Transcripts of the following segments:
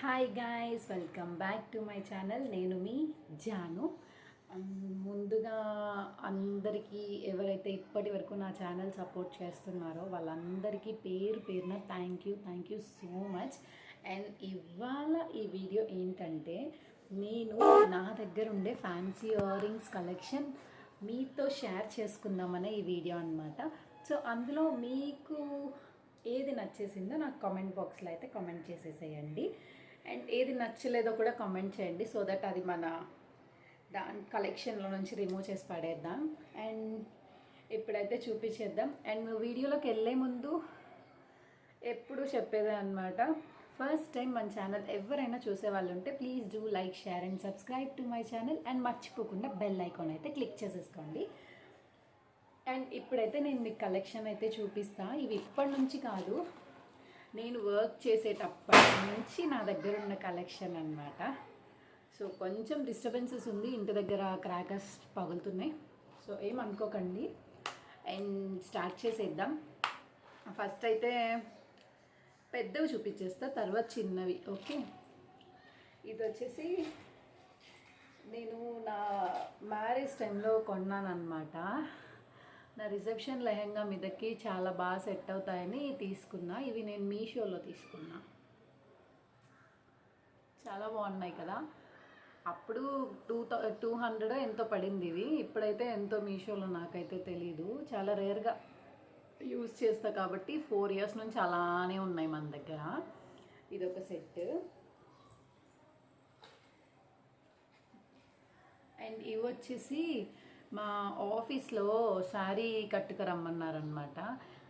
Hi guys welcome back to my channel నేను మీ జాను. ముందుగా అందరికీ ఎవరైతే ఇప్పటి వరకు నా ఛానల్ సపోర్ట్ చేస్తున్నారో వాళ్ళందరికీ పేరు పేరున thank you thank you so much and ఇవాళ ఈ వీడియో ఏంటంటే నేను నా దగ్గర ఉండే ఫ్యాన్సీ ఇయర్ రింగ్స్ కలెక్షన్ మీతో షేర్ చేసుకుందామనే ఈ వీడియో అనమాట సో అందులో మీకు ఏది నచ్చేసిందో నాకు కామెంట్ బాక్స్లో అయితే కామెంట్ చేసేసేయండి. అండ్ ఏది నచ్చలేదో కూడా కామెంట్ చేయండి సో దట్ అది మన దాని కలెక్షన్లో నుంచి రిమూవ్ చేసి పడేద్దాం. అండ్ ఇప్పుడైతే చూపించేద్దాం. అండ్ వీడియోలోకి వెళ్ళే ముందు ఎప్పుడు చెప్పేదే అనమాట ఫస్ట్ టైం మన ఛానల్ ఎవరైనా చూసే వాళ్ళు ఉంటే please do like share and subscribe to my channel and మర్చిపోకుండా బెల్ ఐకాన్ అయితే క్లిక్ చేసేసుకోండి. అండ్ ఇప్పుడైతే నేను మీకు కలెక్షన్ అయితే చూపిస్తా. ఇవి ఇప్పటి నుంచి కాదు. నేను వర్క్ చేసేటప్పటి నుంచి నా దగ్గర ఉన్న కలెక్షన్ అన్నమాట. సో కొంచెం డిస్టర్బెన్సెస్ ఉంది. ఇంటి దగ్గర క్రాకర్స్ పగులుతున్నాయి. సో ఏమనుకోకండి అండ్ స్టార్ట్ చేసేద్దాం. ఫస్ట్ అయితే పెద్దవి చూపించేస్తా తర్వాత చిన్నవి. ఓకే ఇది వచ్చేసి నేను నా మ్యారేజ్ టైంలో కొన్నాను అనమాట నా రిసెప్షన్ లెహంగా మీదకి చాలా బాగా సెట్ అవుతాయని తీసుకున్నా. ఇవి నేను మీషోలో తీసుకున్నా. చాలా బాగున్నాయి కదా. అప్పుడు టూ థౌ టూ హండ్రెడ్ ఎంతో పడింది ఇవి. ఇప్పుడైతే ఎంతో మీషోలో నాకైతే తెలీదు. చాలా రేర్గా యూజ్ చేస్తా కాబట్టి ఫోర్ ఇయర్స్ నుంచి అలానే ఉన్నాయి మన దగ్గర. ఇది ఒక సెట్. అండ్ ఇవి వచ్చేసి మా ఆఫీస్లో శారీ కట్టుకురమ్మన్నారనమాట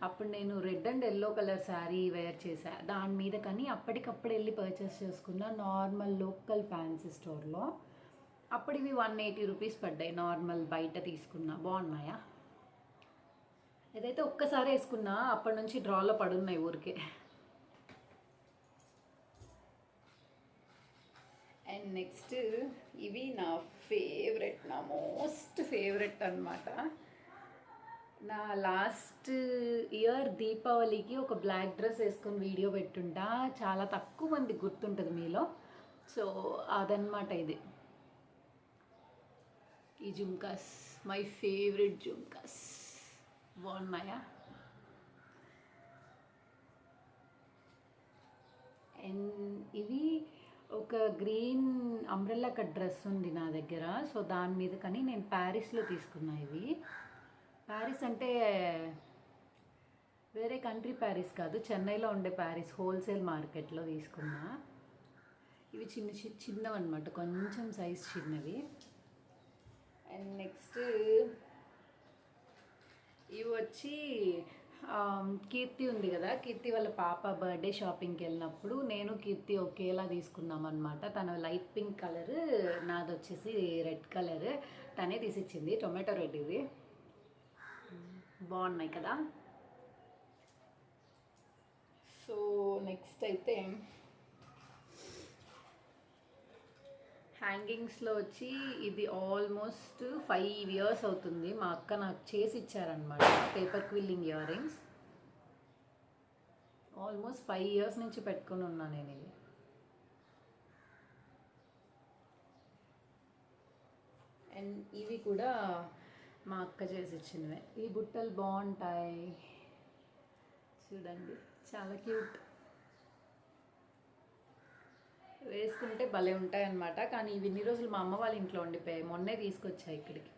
అప్పుడు నేను red and yellow colour sari wear చేశా. దాని మీద కానీ అప్పటికప్పుడు వెళ్ళి పర్చేస్ చేసుకున్న నార్మల్ లోకల్ ఫ్యాన్సీ స్టోర్లో. అప్పుడు ఇవి వన్ ఎయిటీ రూపీస్ పడ్డాయి. నార్మల్ బయట తీసుకున్నా. బాగున్నాయా? ఏదైతే ఒక్కసారి వేసుకున్నా అప్పటి నుంచి డ్రాలో పడున్నాయి ఊరికే. అండ్ నెక్స్ట్ ఇవి నా ఫేవరెట్ నా మోస్ట్ ఫేవరెట్ అన్నమాట. నా లాస్ట్ ఇయర్ దీపావళికి ఒక బ్లాక్ డ్రెస్ వేసుకొని వీడియో పెట్టుంటా. చాలా తక్కువ మంది గుర్తుంటుంది మీలో. సో అదనమాట ఇది. ఈ జుమ్కాస్ మై ఫేవరెట్ జుమ్కాస్. బాగున్నాయా? అండ్ ఇవి ఒక గ్రీన్ అంబ్రెల్లా కట్ డ్రెస్ ఉంది నా దగ్గర. సో దాని మీద కానీ నేను ప్యారిస్లో తీసుకున్నా ఇవి ప్యారిస్ అంటే వేరే కంట్రీ ప్యారిస్ కాదు చెన్నైలో ఉండే ప్యారిస్ హోల్సేల్ మార్కెట్లో తీసుకున్నా. ఇవి చిన్న చిన్నవి అనమాట కొంచెం సైజ్ చిన్నవి. అండ్ నెక్స్ట్ ఇవి వచ్చి కీర్తి ఉంది కదా. కీర్తి వాళ్ళ పాప బర్త్డే షాపింగ్కి వెళ్ళినప్పుడు నేను కీర్తి ఒకేలా తీసుకున్నాం అనమాట తన లైట్ పింక్ కలర్ నాది వచ్చేసి రెడ్ కలర్ తనే తీసిచ్చింది. టొమాటో రెడ్ ఇవి బాగున్నాయి కదా. సో నెక్స్ట్ అయితే హ్యాంగింగ్స్లో వచ్చి ఇది ఆల్మోస్ట్ ఫైవ్ ఇయర్స్ అవుతుంది. మా అక్క నాకు చేసి ఇచ్చారనమాట paper quilling earrings. Almost five years నుంచి పెట్టుకుని ఉన్నా నేను ఇది అండ్ ఇవి కూడా మా అక్క చేసి ఇచ్చినవే. ఈ బుట్టలు బాగుంటాయి. చూడండి చాలా క్యూట్. వేసుకుంటే భలే ఉంటాయన్నమాట. కానీ ఇవి ఇన్ని రోజులు మా అమ్మ వాళ్ళ ఇంట్లో ఉండిపోయాయి. మొన్నే తీసుకొచ్చాయి ఇక్కడికి.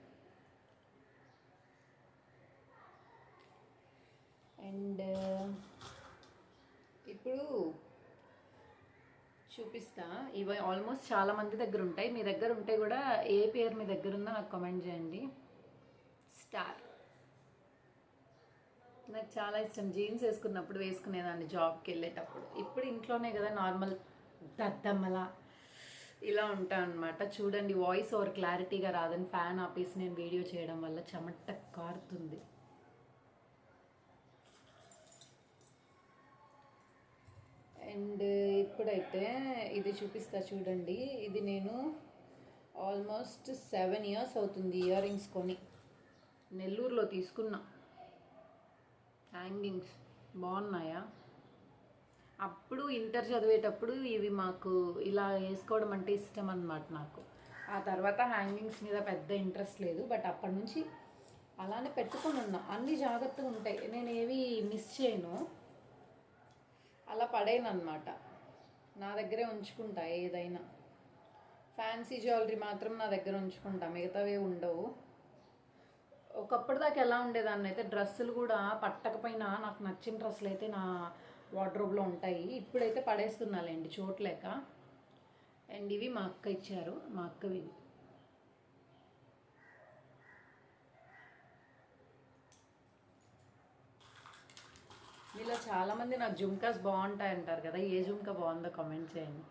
అండ్ ఇప్పుడు చూపిస్తా. ఇవి ఆల్మోస్ట్ చాలా మంది దగ్గర ఉంటాయి. మీ దగ్గర ఉంటే కూడా ఏ పేరు మీ దగ్గర ఉందో నాకు కామెంట్ చేయండి. స్టార్. నాకు చాలా ఇష్టం. జీన్స్ వేసుకున్నప్పుడు వేసుకునేదాన్ని జాబ్కి వెళ్ళేటప్పుడు. ఇప్పుడు ఇంట్లోనే కదా నార్మల్ దద్దమ్మలా. ఇలా ఉంటాను అనమాట చూడండి వాయిస్ ఓవర్ క్లారిటీగా రాదని ఫ్యాన్ ఆపేసి నేను వీడియో చేయడం వల్ల చెమట కారుతుంది. అండ్ ఇప్పుడైతే ఇది చూపిస్తా చూడండి. ఇది నేను ఆల్మోస్ట్ సెవెన్ ఇయర్స్ అవుతుంది ఇయర్ రింగ్స్ కొని. నెల్లూరులో తీసుకున్నా. హ్యాంగింగ్స్ బాగున్నాయా? అప్పుడు ఇంటర్ చదివేటప్పుడు ఇవి మాకు ఇలా వేసుకోవడం అంటే ఇష్టం అన్నమాట నాకు. ఆ తర్వాత హ్యాంగింగ్స్ మీద పెద్ద ఇంట్రెస్ట్ లేదు బట్ అప్పటి నుంచి అలానే పెట్టుకొని ఉన్నా. అన్ని జాగ్రత్తగా ఉంటాయి. నేను ఏవి మిస్ చేయను. అలా పడేను అనమాట నా దగ్గరే ఉంచుకుంటా ఏదైనా. ఫ్యాన్సీ జ్యువెలరీ మాత్రం నా దగ్గర ఉంచుకుంటా. మిగతావే ఉండవు. ఒకప్పుడు దాకా ఎలా ఉండేదాన్ని అయితే డ్రెస్సులు కూడా పట్టకపోయినా నాకు నచ్చిన డ్రెస్సులు అయితే నా వార్డ్రోబ్లో ఉంటాయి. ఇప్పుడైతే పడేస్తున్నాలేండి చోట్లేక అండ్ ఇవి మా అక్క ఇచ్చారు మా అక్కవి మీలో చాలామంది నాకు జుమ్కాస్ బాగుంటాయి అంటారు కదా ఏ జుమ్కా బాగుందో కామెంట్ చేయండి.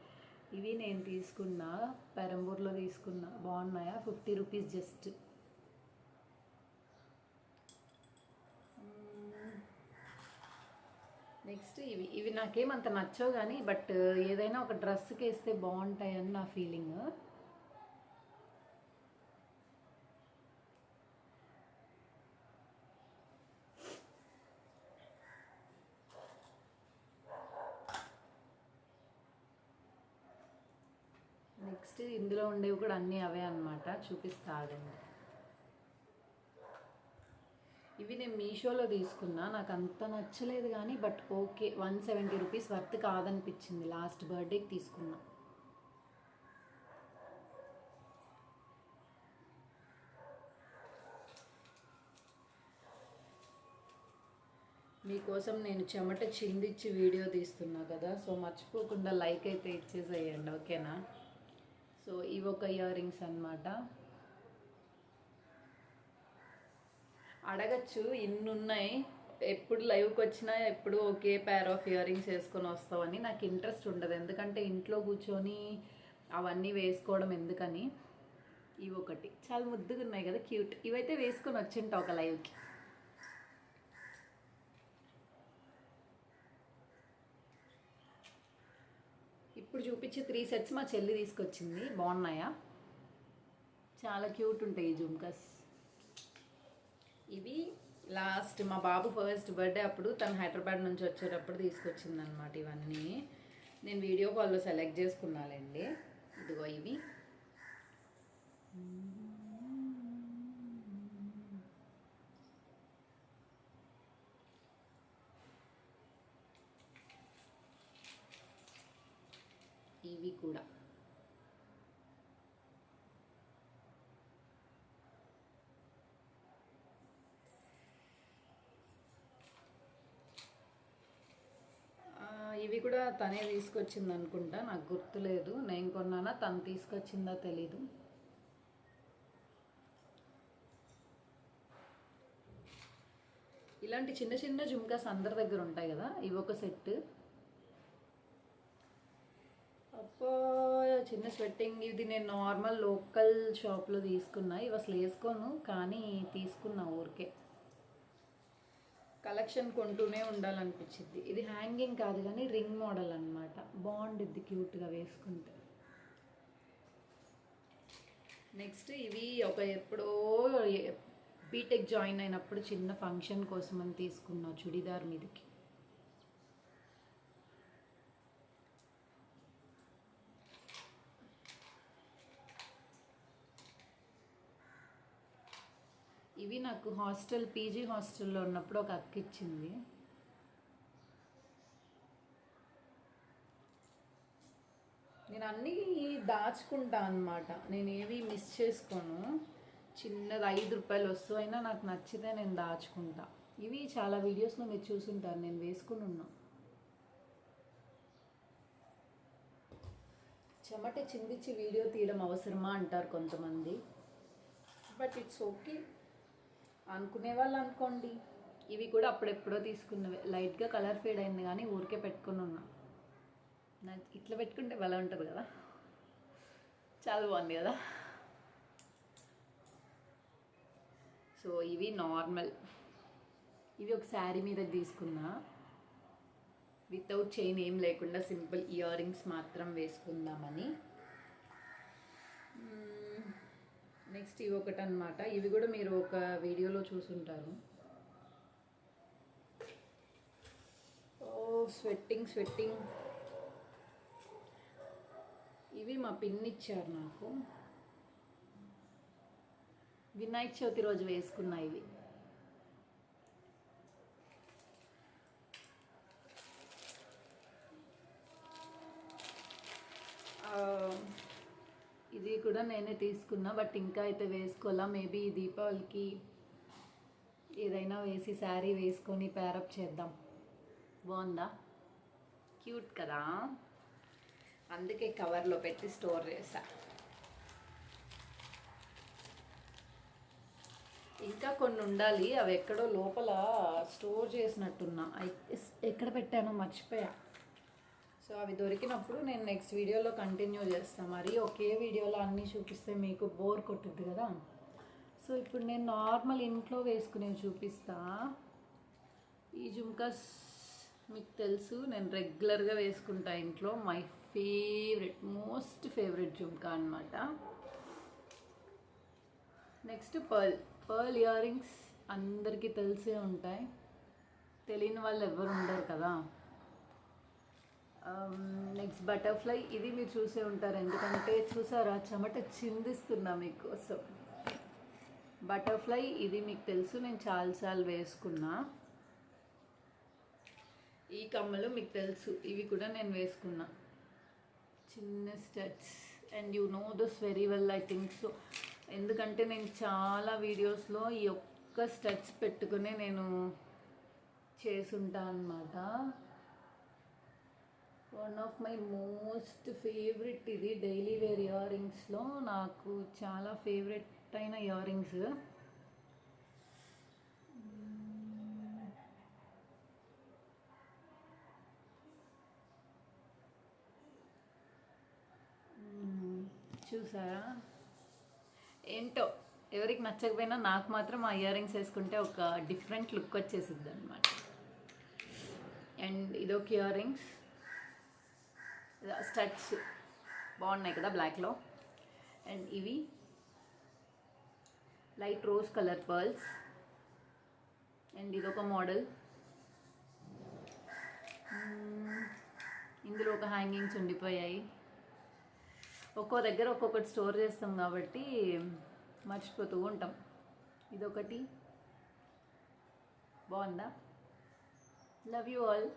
ఇవి నేను తీసుకున్న పెరంబూర్లో తీసుకున్న బాగున్నాయా? Fifty rupees just. నెక్స్ట్ ఇవి ఇవి నాకేమంత నచ్చవు కానీ బట్ ఏదైనా ఒక డ్రెస్కి వేస్తే బాగుంటాయని నా ఫీలింగ్ నెక్స్ట్ ఇందులో ఉండేవి కూడా అన్నీ అవే అనమాట చూపిస్తా ఆగండి. ఇవి నేను మీషోలో తీసుకున్నా. నాకు అంత నచ్చలేదు కానీ but okay one seventy rupees worth కాదనిపించింది. Last బర్త్డేకి తీసుకున్నా. మీకోసం నేను చెమట చిందిచ్చి వీడియో తీస్తున్నా కదా. సో మర్చిపోకుండా లైక్ అయితే ఇచ్చేసేయండి ఓకేనా? సో ఇవి ఒక ఇయర్ రింగ్స్ అనమాట అడగచ్చు ఇన్ని ఉన్నాయి ఎప్పుడు లైవ్కి వచ్చినా ఎప్పుడు ఒకే పేర్ ఆఫ్ ఇయరింగ్స్ వేసుకొని వస్తావని నాకు ఇంట్రెస్ట్ ఉండదు. ఎందుకంటే ఇంట్లో కూర్చొని అవన్నీ వేసుకోవడం ఎందుకని? ఇవి ఒకటి. చాలా ముద్దుగా ఉన్నాయి కదా క్యూట్ ఇవైతే వేసుకొని వచ్చింటా ఒక లైవ్కి. ఇప్పుడు చూపించే త్రీ సెట్స్ మా చెల్లి తీసుకొచ్చింది. బాగున్నాయా? చాలా క్యూట్ ఉంటాయి ఈ జుమ్కస్. ఇవి లాస్ట్ మా బాబు ఫస్ట్ బర్త్డే అప్పుడు తను హైదరాబాద్ నుంచి వచ్చేటప్పుడు తీసుకొచ్చిందనమాట ఇవన్నీ. నేను వీడియో కాల్లో సెలెక్ట్ చేసుకున్నానండి ఇదిగో ఇవి. ఇవి కూడా ఆ, ఇవి కూడా తనే తీసుకొచ్చింది అనుకుంటా నాకు గుర్తులేదు. నేను కొన్నానా తను తీసుకొచ్చిందా తెలీదు. ఇలాంటి చిన్న చిన్న జుమ్కాస్ అందరి దగ్గర ఉంటాయి కదా ఇవి ఒక సెట్. అప్పో చిన్న స్వెట్టింగ్. ఇది నేను నార్మల్ లోకల్ షాప్లో తీసుకున్నా. ఇవి అసలు వేసుకోను కానీ తీసుకున్నా ఊరికే. కలెక్షన్ కొంటూనే ఉండాలనిపించింది ఇది హ్యాంగింగ్ కాదు కానీ రింగ్ మోడల్ అనమాట బాగుండిద్ది క్యూట్గా వేసుకుంటే. నెక్స్ట్ ఇవి ఒక ఎప్పుడో బీటెక్ జాయిన్ అయినప్పుడు చిన్న ఫంక్షన్ కోసం అని తీసుకున్నా చుడిదార్ మీదకి. ఇవి నాకు హాస్టల్ పీజీ హాస్టల్లో ఉన్నప్పుడు ఒక అక్క ఇచ్చింది. నేను అన్నీ దాచుకుంటా అన్నమాట. నేను ఏవి మిస్ చేసుకోను. చిన్నది ఐదు రూపాయలు వస్తువు అయినా నాకు నచ్చితే నేను దాచుకుంటా. ఇవి చాలా వీడియోస్లో మీరు చూసుంటారు. నేను వేసుకుని ఉన్నా. చెమట చిందించి వీడియో తీయడం అవసరమా అంటారు కొంతమంది. But it's okay. అనుకునే వాళ్ళు అనుకోండి. ఇవి కూడా అప్పుడెప్పుడో తీసుకున్నవి. లైట్గా కలర్ ఫేడ్ అయింది కానీ ఊరికే పెట్టుకుని ఉన్నా. ఇట్లా పెట్టుకుంటే భలే ఉంటుంది కదా. చాలా బాగుంది కదా. సో ఇవి నార్మల్. ఇవి ఒక శారీ మీద తీసుకున్నా. వితౌట్ చైన్ ఏం లేకుండా సింపుల్ ఇయర్ రింగ్స్ మాత్రం వేసుకుందామని. నెక్స్ట్ ఇవి ఒకటి అనమాట ఇవి కూడా మీరు ఒక వీడియోలో చూసుంటారు. ఓ స్వెట్టింగ్ స్వెట్టింగ్ ఇవి మా పిన్ని ఇచ్చారు నాకు. వినాయక చవితి రోజు వేసుకున్నా ఇవి ఆ, ఇది కూడా నేనే తీసుకున్నా బట్ ఇంకా అయితే వేసుకోవాలా. మేబీ దీపావళికి ఏదైనా వేసి శారీ వేసుకొని ప్యారప్ చేద్దాం. బాగుందా? క్యూట్ కదా. అందుకే కవర్లో పెట్టి స్టోర్ చేసా. ఇంకా కొన్ని ఉండాలి అవి ఎక్కడో లోపల స్టోర్ చేసినట్టున్నా. ఎక్కడ పెట్టానో మర్చిపోయా. సో అవి దొరికినప్పుడు నేను నెక్స్ట్ వీడియోలో కంటిన్యూ చేస్తాను మరి ఒకే వీడియోలో అన్నీ చూపిస్తే మీకు బోర్ కొట్టుద్ది కదా? సో ఇప్పుడు నేను నార్మల్ ఇంట్లో వేసుకునేవి చూపిస్తా. ఈ జుమ్కాస్ మీకు తెలుసు నేను రెగ్యులర్గా వేసుకుంటా ఇంట్లో. My favourite most favourite jhumka అనమాట next pearl pearl earrings అందరికీ తెలిసే ఉంటాయి. తెలియని వాళ్ళు ఎవరు ఉండరు కదా? Um, నెక్స్ట్ బటర్ఫ్లై ఇది మీరు చూసే ఉంటారు. ఎందుకంటే చూసారా? చెమట చిందిస్తున్నా మీకోసం. బటర్ఫ్లై ఇది మీకు తెలుసు. నేను చాలాసార్లు వేసుకున్నా. ఈ కమ్మలు మీకు తెలుసు. ఇవి కూడా నేను వేసుకున్నా. చిన్న steps and you know this very well I think so ఎందుకంటే నేను చాలా వీడియోస్లో ఈ ఒక్క స్టెప్స్ పెట్టుకునే నేను చేసుంటా అనమాట one of my most favourite ఇది డైలీ వేర్ ఇయర్ రింగ్స్లో నాకు చాలా ఫేవరెట్ అయిన ఇయర్ రింగ్స్ hmm. చూసారా? ఏంటో? ఎవరికి నచ్చకపోయినా నాకు మాత్రం ఆ ఇయర్ రింగ్స్ వేసుకుంటే ఒక డిఫరెంట్ లుక్ వచ్చేసిద్ది అనమాట అండ్ ఇదొక ఇయర్ రింగ్స్ స్టడ్స్ బాగున్నాయి కదా బ్లాక్లో. అండ్ ఇవి light rose colour pearls. And ఇదొక మోడల్. ఇందులో ఒక హ్యాంగింగ్స్ ఉండిపోయాయి. ఒక్కో దగ్గర ఒక్కొక్కటి స్టోర్ చేస్తాం కాబట్టి మర్చిపోతూ ఉంటాం. ఇదొకటి. బాగుందా? Love you all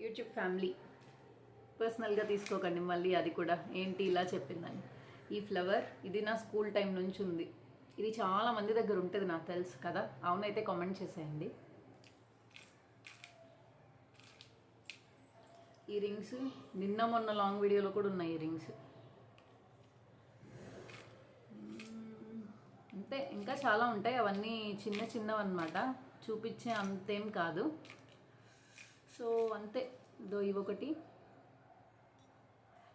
YouTube family. పర్సనల్గా తీసుకోకండి మళ్ళీ అది కూడా. ఏంటి ఇలా చెప్పిందని. ఈ ఫ్లవర్ ఇది నా స్కూల్ టైం నుంచి ఉంది. ఇది చాలా మంది దగ్గర ఉంటుంది నాకు తెలుసు కదా. అవునైతే కామెంట్ చేసేయండి. ఈ రింగ్స్ నిన్న మొన్న లాంగ్ వీడియోలో కూడా ఉన్నాయి ఈ రింగ్స్. అంతే. ఇంకా చాలా ఉంటాయి. అవన్నీ చిన్న చిన్నవి అనమాట చూపించే అంతేం కాదు. సో అంతే. దో ఇవొకటి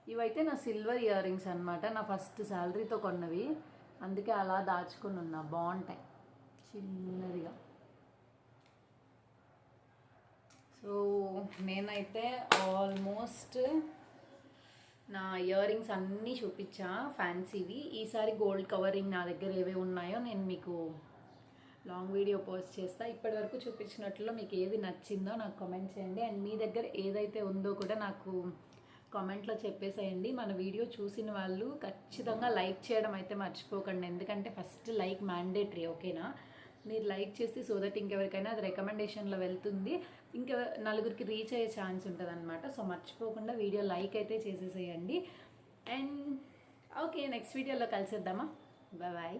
ఇవైతే నా సిల్వర్ ఇయర్ రింగ్స్ అనమాట నా ఫస్ట్ శాలరీతో కొన్నవి. అందుకే అలా దాచుకుని ఉన్నా. బాగుంటాయి. చిన్నదిగా. సో నేనైతే ఆల్మోస్ట్ నా ఇయర్ రింగ్స్ అన్నీ చూపించా. ఫ్యాన్సీవి. ఈసారి గోల్డ్ కవరింగ్ నా దగ్గర ఏవే ఉన్నాయో నేను మీకు లాంగ్ వీడియో పోస్ట్ చేస్తా. ఇప్పటివరకు చూపించినట్లో మీకు ఏది నచ్చిందో నాకు కమెంట్ చేయండి. అండ్ మీ దగ్గర ఏదైతే ఉందో కూడా నాకు కామెంట్లో చెప్పేసేయండి. మన వీడియో చూసిన వాళ్ళు ఖచ్చితంగా లైక్ చేయడం అయితే మర్చిపోకండి. ఎందుకంటే ఫస్ట్ లైక్ మ్యాండేటరీ ఓకేనా? మీరు లైక్ చేస్తే సో దట్ ఇంకెవరికైనా అది రికమెండేషన్లో వెళ్తుంది. ఇంకా నలుగురికి రీచ్ అయ్యే ఛాన్స్ ఉంటుంది అనమాట సో మర్చిపోకుండా వీడియో లైక్ అయితే చేసేసేయండి. అండ్ ఓకే నెక్స్ట్ వీడియోలో కలిసేద్దామా? బాయ్